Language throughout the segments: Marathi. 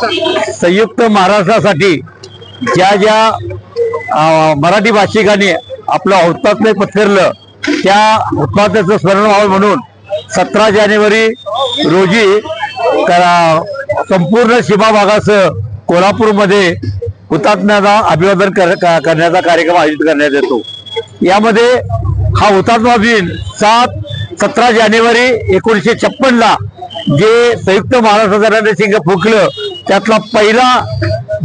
संयुक्त महाराष्ट्रासाठी ज्या ज्या मराठी भाषिकांनी आपलं हौतात्म्य पत्करलं त्या हुतात्म्याचं स्मरण व्हावं म्हणून सतरा जानेवारी रोजी संपूर्ण सीमा भागासह कोल्हापूरमध्ये हुतात्म्याला अभिवादन कर- करण्याचा कार्यक्रम आयोजित करण्यात येतो. यामध्ये हा हुतात्मा दिन सात सतरा जानेवारी एकोणीसशे छप्पनला जे संयुक्त महाराष्ट्राचं सिंग फुकलं त्यातला पहिला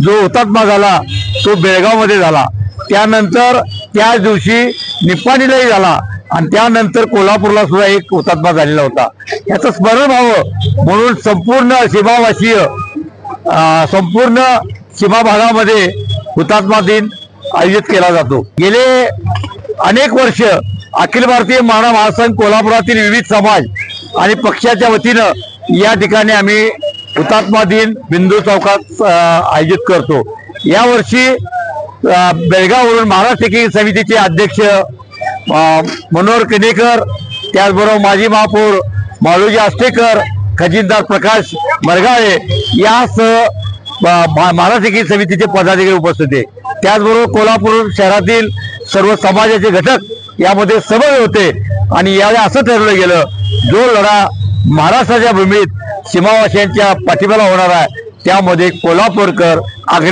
जो हुतात्मा झाला तो बेळगावमध्ये झाला. त्यानंतर त्याच दिवशी निप्पाणीलाही झाला. आणि त्यानंतर कोल्हापूरला सुद्धा एक हुतात्मा झालेला होता. याचं स्मरण व्हावं म्हणून संपूर्ण सीमावासीय संपूर्ण सीमा भागामध्ये हुतात्मा दिन आयोजित केला जातो. गेले अनेक वर्ष अखिल भारतीय मानव महासंघ कोल्हापुरातील विविध समाज आणि पक्षाच्या वतीनं या ठिकाणी आम्ही हुतात्मा दिन बिंदू चौकात आयोजित करतो. यावर्षी बेळगाववरून महाराष्ट्र एकीकरण समितीचे अध्यक्ष मनोहर कनेकर त्याचबरोबर माजी महापौर माळोजी आष्टेकर खजिनदार प्रकाश मरगाळे यासह महाराष्ट्र एकीकरण समितीचे पदाधिकारी उपस्थित होते. त्याचबरोबर कोल्हापूर शहरातील सर्व समाजाचे घटक यामध्ये सहभागी होते. आणि यावेळी असं ठरवलं गेलं जो लढा महाराष्ट्राच्या भूमीत सीमावासियांच्या पाठिंब्याला होणार आहे. त्यामध्ये कोल्हापूरकर आग्रे